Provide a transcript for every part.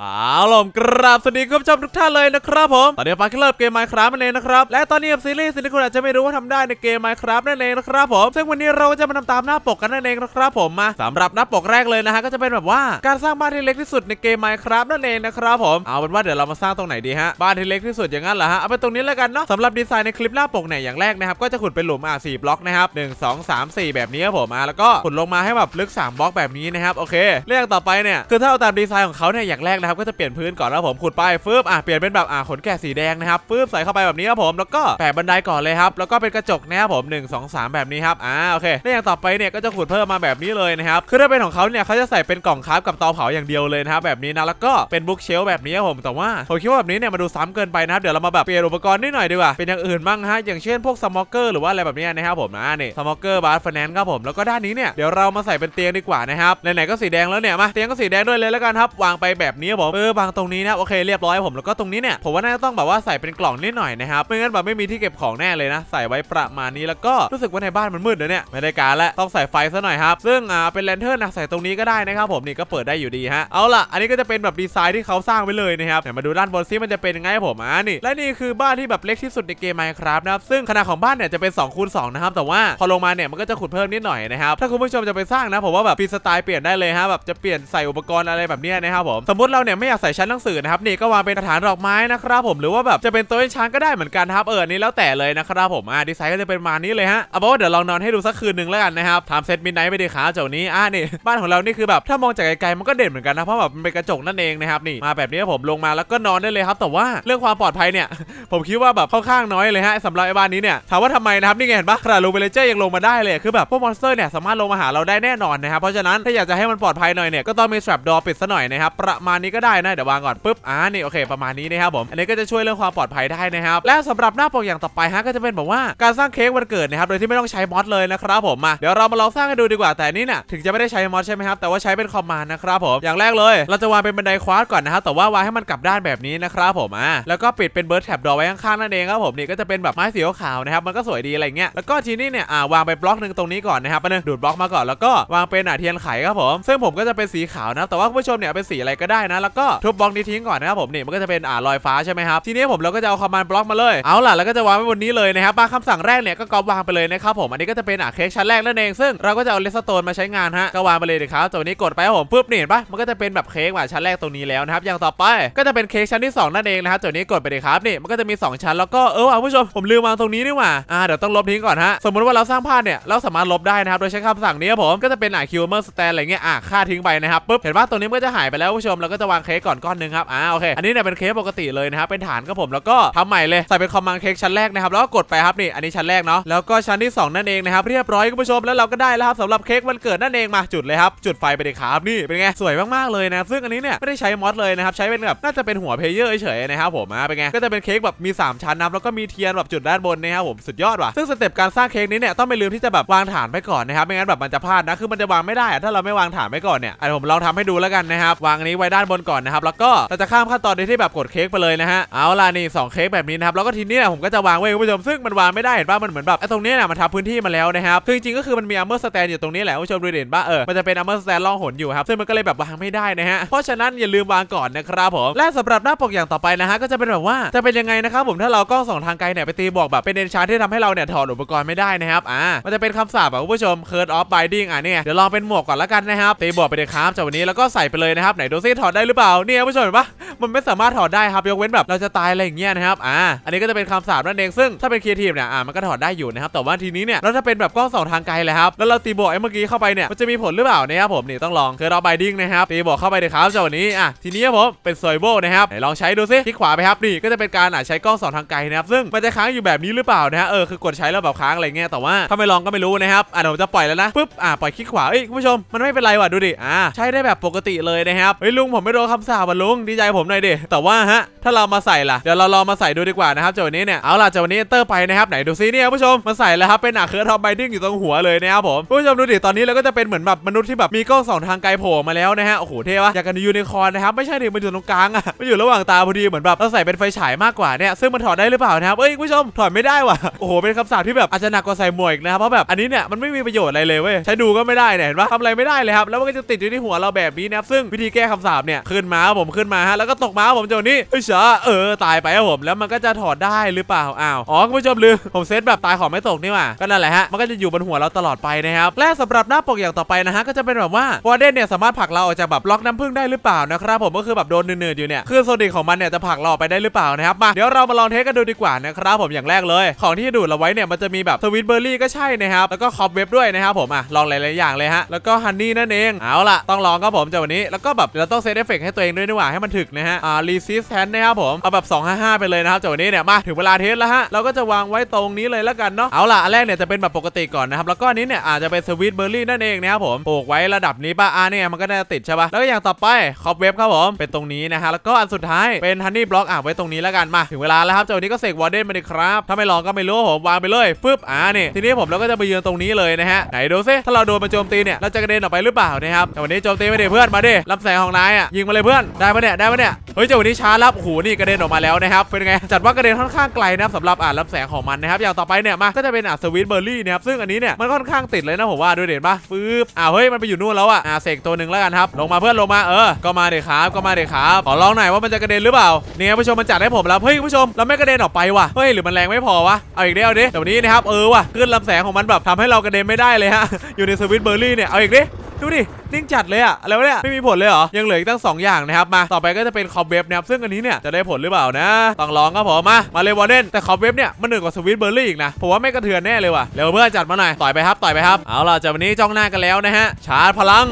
เอาล่ะกราบสวัสดีคุณผู้ชมทุกท่านเลยนะครับผม ตอนนี้ฟังเริ่มเกม Minecraft นั่นเองนะครับ และตอนนี้กับซีรีส์สิ่งที่คุณอาจจะไม่รู้ว่าทำได้ในเกม Minecraft นั่นเองนะครับผม ซึ่งวันนี้เราก็จะมาทำตามหน้าปกกันนั่นเองนะครับผมมาสำหรับหน้าปกแรกเลยนะฮะก็จะเป็นแบบว่าการสร้างบ้านที่เล็กที่สุดในเกม Minecraft นั่นเองนะครับผม เอาเป็นว่าเดี๋ยวเรามาสร้างตรงไหนดีฮะ บ้านที่เล็กที่สุดอย่างนั้นเหรอฮะ เอาไปตรงนี้แล้วกันเนาะสำหรับดีไซน์ในคลิปหน้าปกเนี่ยอย่างแรกนะครับก็จะขุดเป็นหลุมอะสี่บล็อกนะครับหนึ่งสองสามสี่แบบนี้ครับผมอะแล้วก็ขุดลงมาให้แบบลึกสามบล็อกแบบนี้นะครับโอเคเรื่องต่อไปเนี่ยคือถ้าเอาตามดีไซน์ของเขาเนี่ยอย่างแรกนะครับก็จะเปลี่ยนพื้นก่อนแล้วผมขุดไปฟึบอะเปลี่ยนเป็นแบบอะขนแกะสีแดงนะครับฟึบใส่เข้าไปแบบนี้ครับผมแล้วก็แปะบันไดก่อนเลยครับแล้วก็เป็นกระจกนะครับผม1 2 3 แบบนี้ครับอ่าโอเคแล้วอย่างต่อไปเนี่ยก็จะขุดเพิ่มมาแบบนี้เลยนะครับคือถ้าเป็นของเขาเนี่ยเขาจะใส่เป็นกล่องคราฟกับเตาเผาอย่างเดียวเลยนะครับแบบนี้นะแล้วก็เป็นบุ๊กเชลแบบนี้ครับผมแต่ว่าผมคิดว่าแบบนี้เนี่ยมาดูซ้ำเกินไปนะครับเดี๋ยวเรามาแบบเปลี่ยนอุปกรณ์นิดหน่อยดีกว่าเป็นอย่างอื่นบ้างฮะอย่างเช่นพวกสมอกเกอร์หรือว่าอะไรแบบนี้นะครับผมนะนี่สมอกเกอร์บาร์ฟแนนครับผมแล้วก็ด้านนี้เนี่ยเดี๋ยวเรามาใส่เป็นเตียงดีกว่านะครับไหนๆก็สีแดงแล้วเนี่ยมาเตียงก็สีแดงด้วยเลยแล้วกันครับวางไปแบบนี้ครับผมเออวางตรงนี้นะโอเคเรียบร้อยผมแล้วก็ตรงนี้เนี่ยผมว่าน่าจะต้องแบบว่าใส่เป็นกล่องนิดหน่อยนะครับไม่งั้นแบบไม่มีที่เก็บของแน่เลยนะ ใส่ไว้ประมาณนี้แล้วก็รู้สึกว่าในบ้านมันมืดนะเนี่ยไม่ได้การแล้วต้องใส่ไฟซะหน่อยครับซึ่งอ่าเป็นแลนเทิร์นนะใส่ตรงนี้ก็ได้นะครับผมนี่ก็เปิดได้อยู่ดีฮะเอาล่ะอันนี้ก็จะเป็นแบบดีไซน์ที่เขาสร้างไว้เลยนะครับเดี๋ยวมาดูด้านบนซิมันจะเป็นยังไงผมอ่านี่และนี่คือบ้านที่แบบเล็กที่สุดในเกม Minecraft นะครับซึ่งขนาดของบ้านเนี่ยจะเป็น2คูณ2นะครับแต่ว่าพอลงมาเนี่ยมันก็จะขุดเพิ่มนิดหน่อยนะครับถ้าคุณผู้ชมจะไปสร้างนะผมว่าแบบฟีสไตล์เปลี่ยนได้เลยฮะแบบจะเปลี่ยนใส่อุปกรณ์อะไรแบบเนี้ยนะครับผมสมมติเราเนี่ยไม่อยากใส่ชั้นหนังสือนะครับนี่ก็วางเป็นกระถางดอกไม้นะครับผมหรือว่าแบบจะเป็นโต๊ะช้างก็ได้เหมือนกันครับเออนนี้แล้วแต่เลยนะครับผมอ่าดีไซน์ก็จะเป็นมานี้เลยฮะเอาเป็นว่าเดี๋ยวลองนอนให้ดูสักคืนหนึ่งแล้วกันนะครับทำเซตมิดไนท์ไปดีครับเจ้านี้อ่านี่บ้านของเรานี่คือแบบถ้ามองจากไกลๆมันก็เด่นเหมือนกันนะเพราะแบบมันเป็นกระจกนั่นเองนะครับนี่มาแบบนี้ผมลงมาแล้วก็นอนได้เลยครับแต่ว่าเรื่องความปลอดภัยเนี่ย ผมคิดว่าแบบค่อนข้างน้อยเลยฮะสำหรับไอ้บ้านนี้เนี่ยถามว่าทำไมนะครับนี่ไงเห็นปะขนาดลงเวเลเจอร์ยังลงมาได้เลยคือแบบพวกมอนสเตอร์เนี่ยสามารถลงมาหาเราได้แน่นอนนะครับเพราะฉะนั้นถ้าอยากจะให้มันปลอดภัยหน่อยเนี่ยก็ต้องมี trap door ปิดซะหน่อยนะครับประมาณนี้ก็ได้นะ เดี๋ยววางก่อนปุ๊บ อ่า นี่โอเค ประมาณนี้นะครับผม อันนี้ก็จะช่วยเรื่องความปลอดภัยได้นะครับ และสำหรับหน้าปกอย่างต่อไปฮะ ก็จะเป็นแบบว่าการสร้างเค้กวันเกิดนะครับ โดยที่ไม่ต้องใช้มอดเลยนะครับผม มา เดี๋ยวเรามาลองสร้างกันดูดีกว่า แต่นี่เนี่ยถึงจะไม่ได้ใช้มอดใช่ไหมครับ แต่ว่าใช้เป็นคอมมานด์นะครับผม อย่างแรกเลย เราจะวางเป็นบันไดควาดก่อนนะครับแต่ว่าวางให้มันกลับด้านแบบนี้นะครับผม อะแล้วก็ปิดเป็นเบิร์ดแท็บดอไว้ข้างๆนั่นเองครับผม นี่ก็จะเป็นแบบไม้สีขาวนะครับ มันก็สวยดีอะไรเงี้ย แล้วก็ทีนี้เนี่ยอ่าวางไปบล็อกหนึ่งตรงนี้ก่อนนะครับไปนึงดูดบล็อกมาก่อนแล้วก็วางเป็นอะเทียนไขครับผมซึ่งผมก็จะเป็นสีขาวนะแต่ว่าผู้ชมเนี่ยเป็นสีอะไรก็ได้นะแล้วก็ทุบบล็อกนี้ทิ้งก่อนนะครับผมนี่มันก็จะเป็นอ่าลอยฟ้าใช่ไหมครับทีนี้ผมเราก็จะเอาคอมมานด์บล็อกมาเลยเอาล่ะแล้วก็จะวางไว้บนนี้เลยนะครับบางคำสั่งแรกเนี่ยก็ก๊อปวางไปเลยนะครับผมอันนี้ก็จะเป็นอะเค้กชั้นแรกนั่นเองซึ่งเราก็จะเอาเลสโตนมาใช้งานฮะก็วางไปเลยดีครับตัวนี้กดไปผมปุ๊บนี่เห็นปะมันก็จะเป็นแบบเค้กมาชั้นแรกตรงนี้แล้วนะครับอย่างต่อไปก็จะเป็นเค้กชั้นที่สองนั่นเองนะครับตัวนี้กดไปเลยครับนี่มันก็จะมีสองชั้นแล้วก็เออผู้ชมผมลืมวางตรงนี้นี่หว่าอ่าเดี๋ยวต้องลบทิ้งก่อนฮะสมมติว่าเราสร้างภาพเนี่ยเราสามารถลบได้นะครับโดยใช้คำสั่งนี้ผมก็จะเป็นอะคิวเมอร์สแตนอะไรเงี้ยอะค่าทิ้งไปนะครับปุ๊บเห็นปะตรงนี้มันก็จะหายไปแล้วผู้ชมเราก็จะวางเค้กก่อนก้อนนึงครับอ่าโอเคอันนี้เนี่ยเป็นเค้กปกติเลยนะครับเป็นฐานครับผมแล้วก็ทำใหม่เลยใส่เป็นคอมมานด์เค้กชั้นแรกนะครับแล้วก็กดไปครับนี่อันนี้ชั้นแรกเนาะแล้วก็ชั้นที่สองนั่นเองนะครับเรียบร้อยคุณผู้ชมแล้วเราก็ได้แล้วครับสำหรับเค้กวันเกิดนั่นเองมาจุดเลยครับจุดไฟไปเลยครับนี่เป็นไงสวยมากๆเลยนะซึ่งอันนี้เนี่ยไม่ได้ใช้มอสเลยนะครับใช้เป็นแบบน่าจะเป็นหัวเพลเยอร์เฉยๆนะครับผมอะเป็นไงก็จะเป็นเค้กแบบมี 3 ชั้นนะแล้วก็มีเทียนแบบจุดด้านบนนะครับผมสุดยอดว่ะซึ่งสเต็ปการสร้างเค้กนี้เนี่ยต้องไม่ลืมที่จะแบบวางฐานไปก่อนนะครับไม่งั้นแบบมันจะพลาดนะคือมันจะวางไม่ได้ถ้าเราไม่วางฐานไว้ก่อนเนี่ยอะผมลองทำให้ดูแล้วกันนะครับวางอันนี้ไว้ด้านบนก่อนนะครับแล้วก็เราจะข้ามขั้นตอนโดยที่แบบกดเค้กไปเลยนะฮะเอาล่ะนี่สองเค้กแบบนี้นะครับแล้วก็ทีนี้นผมก็จะวางไว้คุณผู้ชมซึ่งมันวางไม่ได้เห็นป่ะมันเหมือนแบบไอ้ตรงนี้ยน่ะมันทับพื้นที่มาแล้วนะครับคือจริงๆก็คือมันมีอัมเมอร์สแตนอยู่ตรงนี้แหละคุณผู้ชมดูเด่นป่ะเออมันจะเป็นอัมเมอร์สแตนล่องหนอยู่ครับซึ่งมันก็เลยแบบวางไม่ได้นะฮะเพราะฉะนั้นอย่าลืมวางก่อนนะครับผมและสำหรับหน้าปกอย่างต่อไปนะฮะก็จะเป็นแบบว่าจะเป็นยังไงนะครับผมถ้าเรากล้องส่องทางไกลเนี่ยไปตีบอกแบบเป็นเอนชาร์ที่ทำให้เราเนี่ยถอดอุปกรณ์ไม่ได้นะครับอ่ามันจะเป็นคำสาปอะคุณผู้ชม curse of binding อะเนี่ยเดี๋ยวลองเป็นหมวกก่อนละกันนะครับตีบอกไปเลยครับจากวันนี้แล้วก็ใส่ไปเลยนะครับไหนดูซิถอดได้หรือเปล่าเนี่ยผู้ชมเห็นปะ มันไม่สามารถถอดได้ครับยกเว้นแบบเราจะตายอะไรอย่างเงี้ยนะครับอ่าอันนี้ก็จะเป็นคำสาปนั่นเองซึ่งถ้าเป็นครีเอทีฟเนี่ยอ่ามันก็ถอดได้อยู่นะครับแต่ว่าทีนี้เนี่ยแล้วถ้าเป็นแบบกล้องสองทางไกลเลยครับแล้วเราตีบวกไอ้เมื่อกี้เข้าไปเนี่ยมันจะมีผลหรือเปล่านะครับผมนี่ต้องลองคือเราไบดิ้งนะครับตีบวกเข้าไปเลยครับจากวันนี้อะทีนี้ครับผมเป็นซอยโบนะครับไหนลองใช้ดูซิคลิกขวาไปครับนี่ก็จะเป็นการอะใช้กล้องสองทางไกลนะครับซึ่งมันจะค้างอยู่แบบนี้หรือเปล่านะฮะเออคือกดใช้แล้วแบบค้างอะไรเงี้ยแต่ว่าถ้าไม่ลองก็ไม่รู้นะครับอะผมจะปล่อยแล้วนะปุ๊บอะปล่อยคลิกขวาเอ้ยคุณผู้ชมมันไม่เป็นไรว่ะดูดิอ่าใช้ได้แบบปกติเลยนะครับเฮ้ยลุงผมไม่โดนคำสาปว่ะลุงดีใจผมหน่อยน่อยดิแต่ว่าฮะถ้าเรามาใส่ล่ะเดี๋ยวเราลองมาใส่ดูดีกว่านะครับจากวันนี้เนี่ยเอาล่ะจากวันนี้เตอร์ไปนะครับไหนดูซิเนี่ยผู้ชมมาใส่แล้วครับเป็นหนักเครือทอมไบดิ้งอยู่ตรงหัวเลยนะครับผมผู้ชมดูดิตอนนี้เราก็จะเป็นเหมือนแบบมนุษย์ที่แบบมีกล้องสองทางไกลโผล่มาแล้วนะฮะโอ้โหเท่ปะอยากกันยูนิคอร์นนะครับไม่ใช่ดิมันอยู่ตรงกลางอะมันอยู่ระหว่างตาพอดีเหมือนแบบเราใส่เป็นไฟฉายมากกว่าเนี่ยซึ่งมันถอดได้หรือเปล่านะครับเอ้ยผู้ชมถอดไม่ได้ว่ะโอ้โหเป็นคำสาปที่แบบอาจจะหนักกว่าใส่หมวกนะครับเพราะแบบอันนี้เนี่ยมันไม่มีประโยชน์อะไรเลยเว้ยใช้ดูก็ไม่ได้เนี่ยเห็นปะทำอะไรไม่ได้เลยครับแล้วมันก็จะติดอยู่ที่หัวเราแบบนี้นะครับซึ่งวิธีแก้คำสาปเนี่ยขึ้นมาผมขึ้นมาฮะแล้วก็ตกมาครับผมเจ้านี้เฮ้ยเฉอเออตายไปครับผมแล้วมันก็จะถอดได้หรือเปล่าอ้าวอ๋อคุณผู้ชมลืมผมเซตแบบตายของไม่ตกนี่ว่าก็นั่นแหละฮะมันก็จะอยู่บนหัวเราตลอดไปนะครับและสำหรับหน้าปกอย่างต่อไปนะฮะก็จะเป็นแบบว่าวอร์เดนเนี่ยสามารถผลักเราออกจากแบบล็อกน้ำผึ้งได้หรือเปล่านะครับผมก็คือแบบโดนเนืดๆอยู่เนี่ยคือโซนิกของมันเนี่ยจะผลักเราออกไปได้หรือเปล่านะครับมาเดี๋ยวเรามาลองเทสกันดูดีกว่านะครับผมอย่างแรกเลยของที่ดูดเราไว้เนี่ยมันจะมีแบบสวิตเบอร์รี่ก็ใช่นะครับแล้วก็คอปเว็บด้วยนะครับผมอะลองหลายๆอย่างเลยฮะแล้วก็ฮันนี่นั่นเองเอาล่ะต้องลองครับผมจากวันนี้แล้วก็แบบเราต้องเซตเอฟเฟกต์ให้ตัวเองด้วยนี่หว่าให้มันถึกนะฮะอ่ารีซิสแทนนะครับผม เอาแบบ 255 ไปเลยนะครับจากวันนี้เนี่ยมาถึงเวลาเทสแล้วฮะเราก็จะวางไว้ตรงนี้เลยแล้วกันเนาะเอาล่ะอันแรกเนี่ยจะเป็นแบบปกติก่อนนะครับแล้วก็อันนี้เนี่ยอาจจะเป็นสวิตเบอร์รี่นั่นเองนะครับผมปลูกไว้ระดับนี้ป่ะอ่าเนี่ยมันก็น่าจะติดใช่ป่ะแล้วก็อย่างต่อไปคอปเว็บครับผมเป็นตรงนี้นะฮะแล้วก็อันสุดท้ายเป็นฮันนี่บล็อกอะไว้ตรงนี้แล้วกันมาถึงเวลาแล้วครับจากวันนี้ก็เสกวอร์เดนมาดิครับถ้าไม่ลองก็ไม่รู้ผมวางไปเลยฟึบอ่านี่ทีนี้ผมเราก็จะไปยืนตรงนี้เลยนะฮะไหนดูซิถ้าเราโดนมาโจมตีเนี่ยเราจะกระเด็นออกไปหรือเปล่านะครับแต่วันนี้โจมตีไม่ได้เพื่อนมาดิรับแสงของนายอะยิงมาเลยเพื่อนได้ปะเนี่ยได้ปะเนี่ยเฮ้ยจาวันนี้ช้ารับโอ้โหนี่กระเด็นออกมาแล้วนะครับเป็นไงจัดว่ากระเด็นค่อนข้างไกลนะครับสำหรับอ่านรับแสงของมันนะครับอย่างต่อไปเนี่ยมาก็จะเป็นอะสวิตเบอร์รี่นะครับซึ่งอันนี้เนี่ยมันค่อนข้างติดเลยนะผมว่าดูเด่นปะฟึบอ่าเฮ้ยมันไปอยู่นู่นแล้วอะอ่าเสกตัวหนึ่งแล้วกันครับลงมาเพื่อนลงมาเออก็มาเด็ครับก็มาเด็ครับขอลองหน่อยว่ามันจะกระเด็นหรือเปล่าเนี่ยผู้ชมมันจัดให้ผมแล้วเฮ้ยผู้ชมเราไม่กระเด็นออกไปว่ะเฮ้ยหรือมันแรงไม่พอวะเอาอีกดิเอาดิเดี๋ยวนี้นะครับเออว่ะขึ้นลำแสงของมันแบบทำให้เรากระเด็นไม่ได้เลยฮะอยู่ในสวิตเบอร์รี่เนี่ยเอาอีกดิ ดูดินิ่งจัดเลยอะอะไรวะเนี่ยไม่มีผลเลยเหรอยังเหลืออีกตั้งสองอย่างนะครับมาต่อไปก็จะเป็นคอมเว็บนะครับซึ่งอันนี้เนี่ยจะได้ผลหรือเปล่านะต้องลองครับผมมามาเลยวอร์เดนแต่คอมเว็บเนี่ยมันหนือกว่าสวิตเบอร์รี่อีกนะผมว่าไม่กระเทือนแน่เลยว่ะเร็วเพื่อนจัดมาหน่อยต่อยไปครับต่อยไปครับเอาล่ะจากวันนี้จ้องหน้ากันแล้วนะฮะชาร์จพลัง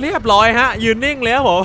เรียบร้อยฮะ ยืนนิ่งเลยครับผม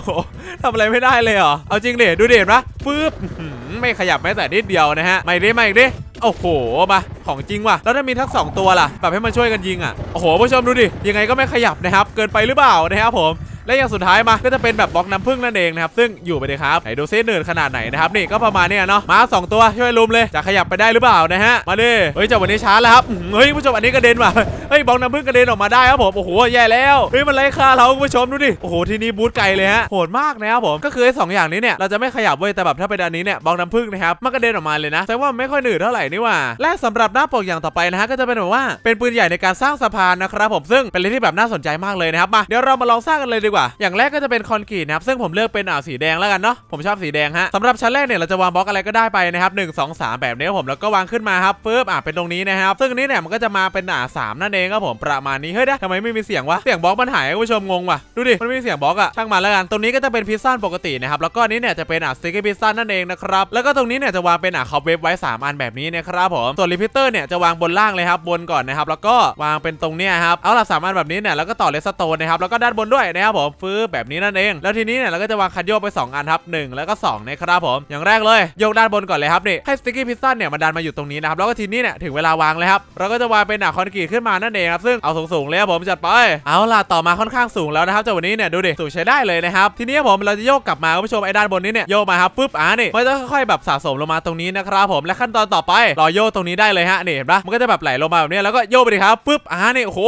ทำอะไรไม่ได้เลยเหรอ เอาจริงเดดูเด็ดนะฟืบอื้อหือไม่ขยับแม้แต่นิดเดียวนะฮะ ไม่ดิไม่ดิ โอ้โหมาของจริงว่ะ แล้วถ้ามีทั้งสองตัวล่ะ แบบให้มันช่วยกันยิงอะ โอ้โหผู้ชมดูดิ ยังไงก็ไม่ขยับนะครับ เกินไปหรือเปล่านะครับผม และอย่างสุดท้ายมาก็จะเป็นแบบบล็อกน้ำผึ้งนั่นเองนะครับซึ่งอยู่ไปเลยครับไหนดูซิเนิร์ดขนาดไหนนะครับนี่ก็ประมาณนี้เนาะมาสองตัวช่วยลุมเลยจะขยับไปได้หรือเปล่านะฮะมาดิเฮ้ยเจาวันนี้ช้าแล้วครับเฮ้ยผู้ชมอันนี้กระเด็นว่ะเฮ้ยบล็อกน้ำผึ้งกระเด็นออกมาได้ครับผมโอ้โหแย่แล้วเฮ้ยมันไล่ฆ่าเราผู้ชมดูดิโอ้โหทีนี้บูทไกลเลยฮะโหดมากนะครับผมก็คือไอ้สองอย่างนี้เนี่ยเราจะไม่ขยับเว้ยแต่แบบถ้าเป็นอันนี้เนี่ยบล็อกน้ำผึ้งนะครับมันกระเด็นออกมาเลยนะแต่ว่าไม่ค่อยหนืดเท่าไหร่นี่ว่าและสำหรับหน้าปกอย่างต่อไปนะฮะก็จะเป็นแบบว่าเป็นปืนใหญ่ในการสร้างสะพานนะครับผมซึ่งเป็นอะไรที่แบบน่าสนใจมากเลยนะครับมาเดี๋ยวเรามาลองสร้างกันเลยดีกว่า อย่างแรกก็จะเป็นคอนกรีตนะครับซึ่งผมเลือกเป็นอ่าสีแดงแล้วกันเนาะผมชอบสีแดงฮะสำหรับชั้นแรกเนี่ยเราจะวางบล็อกอะไรก็ได้ไปนะครับหนึ่งสองสามแบบนี้ผมแล้วก็วางขึ้นมาครับปึ๊บอ่าเป็นตรงนี้นะครับซึ่งนี้เนี่ยมันก็จะมาเป็นอ่าสามนั่นเองครับผมประมาณนี้เฮ้ยเดี๋ยวทำไมไม่มีเสียงวะเสียงบล็อกมันหายคุณผู้ชมงงว่ะดูดิมันไม่มีเสียงบล็อกอะช่างมันแล้วกันตรงนี้ก็จะเป็นพิซซ่าปกตินะครับแล้วก็นี้เนี่ยจะเป็นอะสติ๊กเกอร์พิซซ่านั่นเองนะครับแล้วก็ตรงนี้เนี่ยจะวางเป็นอะคอปเว็บไว้สามอันแบบนี้นะครับผมส่วนรีพิเตอร์เนี่ยจะวางบนล่างเลยครับบนก่อนนะครับแล้วก็วางเป็นตรงเนี้ยครับเอาละสามอันแบบนี้เนี่ยแล้วก็ต่อเลสโตนนะครับแล้วก็ด้านบนด้วยนะครับผมฟื้แบบนี้นั่นเอง แล้วทีนี้เนี่ยเราก็จะวางคันโยกไปสองอันครับหนึ่งแล้วก็สองนะครับผม อย่างแรกเลยโยกด้านบนก่อนเลยครับนี่ให้สติ๊กเกอร์พิซซ่าเนี่ยมันดันมาอยู่ตรงนี้นะครับแล้วก็ทีนี้เนี่ยถึงเวลาวางเลยครับเราก็จะวางเป็นหนาคอนกรีตขึ้นมานั่นเองครับซึ่งเอาสูงๆเลยครับผมจัดไปเอาล่ะต่อมาค่อนข้างสูงแล้วนะครับจากวันนี้เนี่ยดูดิสูงใช้ได้เลยนะครับทีนี้ผมเราจะโยกกลับมาคุณผู้ชมไอ้ด้านบนนี้เนี่ยโยกมาครับปึ๊บอ่านี่มันจะค่อยๆแบบสะสมลงมาตรงนี้นะครับผมและขั้นตอนต่อไปรอโยกตรงนี้ได้เลยฮะนี่เห็นปะมันก็จะแบบไหลลงมาแบบนี้แล้วก็โยกไปดิครับปึ๊บอ่านี่โอ้โห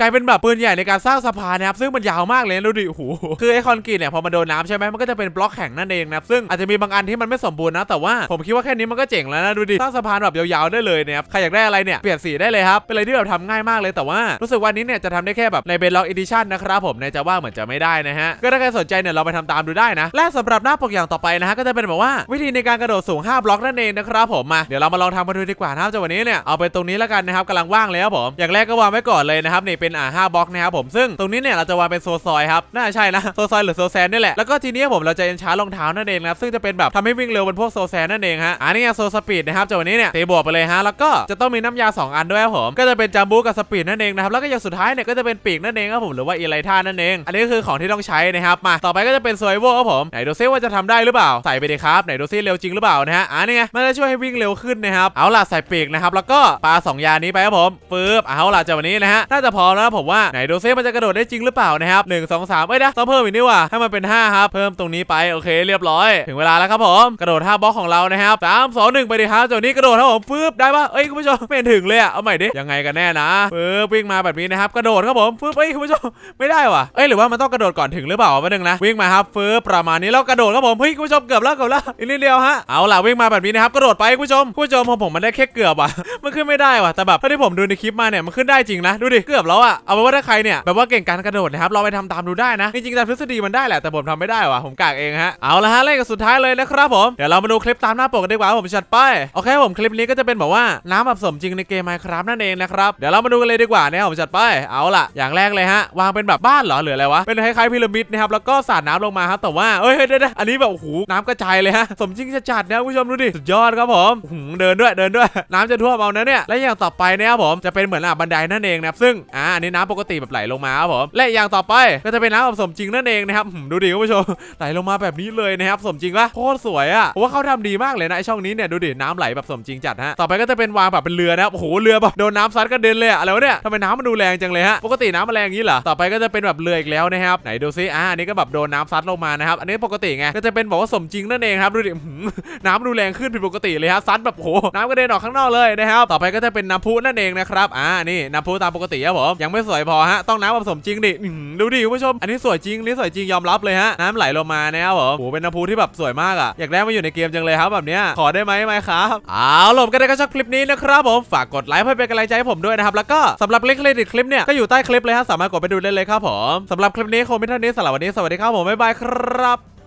กลายเป็นแบบปืนใหญ่ในการสร้างสะพานนะครับซึ่งมันยาวมากเลยนะดูดิโอ้โหคือไอคอนกรีตเนี่ยพอมันโดนน้ำใช่ไหมมันก็จะเป็นบล็อกแข็งนั่นเองนะครับซึ่งอาจจะมีบางอันที่มันไม่สมบูรณ์นะแต่ว่าผมคิดว่าแค่นี้มันก็เจ๋งแล้วนะดูดิสร้างสะพานแบบยาวๆได้เลยนะครับใครอยากได้อะไรเนี่ยเปลี่ยนสีได้เลยครับเป็นอะไรที่แบบทำง่ายมากเลยแต่ว่ารู้สึกวันนี้เนี่ยจะทำได้แค่แบบในเบนล็อกอีดิชั่นนะครับผมในจะว่าเหมือนจะไม่ได้นะฮะก็ถ้าใครสนใจเนี่ยเราไปทำตามดูได้นะ และสำหรับหน้าปกอย่างต่อไปนะฮะก็จะเป็นแบบว่าวิธีในการกระโดดสูง 5 บล็อกนั่นเองนะครับผมมาเดี๋ยวเรามาลองทำกันดูดีกว่านะครับจากวันนี้เนี่ยเอาไปตรงนี้แล้วกันนะครับกำลังว่างเลยครับผมอย่างแรกก็วางไว้ก่อนเลยนะครับนี่เป็นอ่าห้าบล็อกนะครับผมซึ่งตรงนี้เนี่ยเราจะวางเป็นโซซอยครับน่าใช่นะโซซอยหรือโซแซนนี่แหละแล้วก็ทีนี้ผมเราจะเอ็นชาร์รองเท้านั่นเองครับซึ่งจะเป็นแบบทำให้วิ่งเร็วบนพวกโซแซนนั่นเองฮะอันนี้โซสปีดนะครับจากวันนี้เนี่ยเตีบวกไปเลยฮะแล้วก็จะต้องมีน้ำยา 2 อันด้วยครับผมก็จะเป็นจัมบูกับสปีดนั่นเองนะครับแล้วก็อย่างสุดท้ายเนี่ยก็จะเป็นปีกนั่นเองครับผมหรือว่าอีไลท่านั่นเอง อันนี้ก็คือของที่ต้องใช้นะครับมาต่อไปก็จะเป็นซวยโวครับผมไหนดูซิว่าจะทำได้หรือเปล่าใส่ไปเลยครับไหนดูซิเร็วจริงหรือเปล่านะฮะอ่านี่ไงมันจะช่วยให้วิ่งเร็วขึ้นนะครับเอาล่ะใส่ปีกนะครับแล้วก็ปาสองยานี้ไปครับผมปึ๊บเอาล่ะจากวันนี้นะฮะน่าจะพอแล้วผมว่าไหนดูซิมันจะกระโดดได้จริงหรือเปล่านะครับหนึ่งสองสาม3เอ้ยนะต้องเพิ่มอีกนี่ว่ะให้มันเป็น 5 ครับ เพิ่มตรงนี้ไปโอเคเรียบร้อย ถึงเวลาแล้วครับผมกระโดดท่าบล็อกของเรานะครับสามสองหนึ่งไปดิครับเจ้านี้กระโดดครับผมฟืบได้ปะเอ้ยคุณผู้ชมไม่เห็นถึงเลยอะเอาใหม่ดิยังไงกันแน่นะฟืบวิ่งมาแบบนี้นะครับกระโดดครับผมฟืบเอ้ยคุณผู้ชมไม่ได้ว่ะเอ้ยหรือว่ามันต้องกระโดดก่อนถึงหรือเปล่าวะประเด็นงนะวิ่งมาครับฟืบประมาณนี้แล้วกระโดดครับผมเฮ้ยคุณผู้ชมเกือบแล้วเกือบแล้วอีกนิดเดียวฮะเอาล่ะวิ่งมาแบบนี้นะครับกระโดดไปคุณผู้ชมคุณผู้ชมของผมมันได้แค่เกือบอะมันขึ้นไม่ได้ว่ะแต่แบบเท่าที่ผมดูในคลิปมาเนี่ยมันขึ้นได้จริงนะดูดิเกือบแล้วอะเอาเป็นว่าถ้าใครเนี่ยแบบว่าเก่งการกระโดดนะครับเราไปทำตามดูได้ได้นะ จริงๆตามทฤษฎีมันได้แหละแต่ผมทำไม่ได้ว่ะผมกากเองฮะเอาละฮะเล่นกันสุดท้ายเลยนะครับผมเดี๋ยวเรามาดูคลิปตามหน้าปกกันดีกว่าครับผมจัดไปโอเคผมคลิปนี้ก็จะเป็นแบบว่าน้ำแบบสมจริงในเกม Minecraft นั่นเองนะครับเดี๋ยวเรามาดูกันเลยดีกว่านะครับผมจัดไปเอาล่ะ อย่างแรกเลยฮะวางเป็นแบบบ้านเหรอหรืออะไรวะเป็นคล้ายๆพีระมิดนะครับแล้วก็สาดน้ำลงมาครับแต่ว่าเอ้ยเดี๋ยวๆอันนี้แบบโอ้โหน้ำกระจายเลยฮะสมจริงจะจัดนะคุณผู้ชมดูดิสุดยอดครับผมอื้อหือเดินด้วยเดินด้วย น้ำจะท่วมเอานะเนี่ยและอย่างต่อไปนะครับผมจะเป็นเหมือนอะบันไดนั่นเองนะซึ่งอ่าอันนี้น้ำปกติแบบไหลลงมาครับผมและอย่างต่อไปก็จะเป็นน้ำแบบสมจริงนั่นเองนะครับดูดิคุณผู้ชมไหลลงมาแบบนี้เลยนะครับสมจริงปะโคตรสวยอะผมว่าเขาทำดีมากเลยนะช่องนี้เนี่ยดูดิน้ำไหลแบบสมจริงจัดฮะต่อไปก็จะเป็นวางแบบเป็นเรือนะครับโอ้โหเรือแบบโดนน้ำซัดกระเด็นเลยอะอะไรวะเนี่ยทำไมน้ำมันดูแรงจังเลยฮะปกติน้ำมันแรงอย่างนี้เหรอต่อไปก็จะเป็นแบบเรืออีกแล้วนะครับไหนดูซิอ่าอันนี้ก็แบบโดนน้ำซัดลงมานะครับอันนี้ปกติไงก็จะเป็นบอกว่าสมจริงนั่นเองครับดูดิหือน้ำดูแรงขึ้นผิดปกติเลยฮะซัดแบบโอ้โหน้ำกระเด็นออกข้างนอกเลยนะครับต่อไปก็จะเป็นน้ำพุนั่นเองนะครับอ่านี่น้ำพุตามปกติครับผมยังไม่สวยพอฮะต้องน้ำแบบสมจริงดิดูดิคุณผู้ชมอันนี้สวยจริงนี่สวยจริงยอมรับเลยฮะน้ำไหลลงมานะครับผมโหเป็นน้ำพุที่แบบสวยมากอะอยากได้มาอยู่ในเกมจังเลยครับแบบเนี้ยขอได้ไหมไหมครับเอาล่ะผมก็ได้ก็ชอบคลิปนี้นะครับผมฝากกดไลค์เพื่อเป็นกำลังใจให้ผมด้วยนะครับแล้วก็สำหรับลิงก์เครดิตคลิปเนี่ยก็อยู่ใต้คลิปเลยฮะสามารถกดไปดูได้เลยครับผมสำหรับคลิปนี้คงไม่เท่านี้สำหรับวันนี้สวัสดีครับผมบ๊ายบายครับ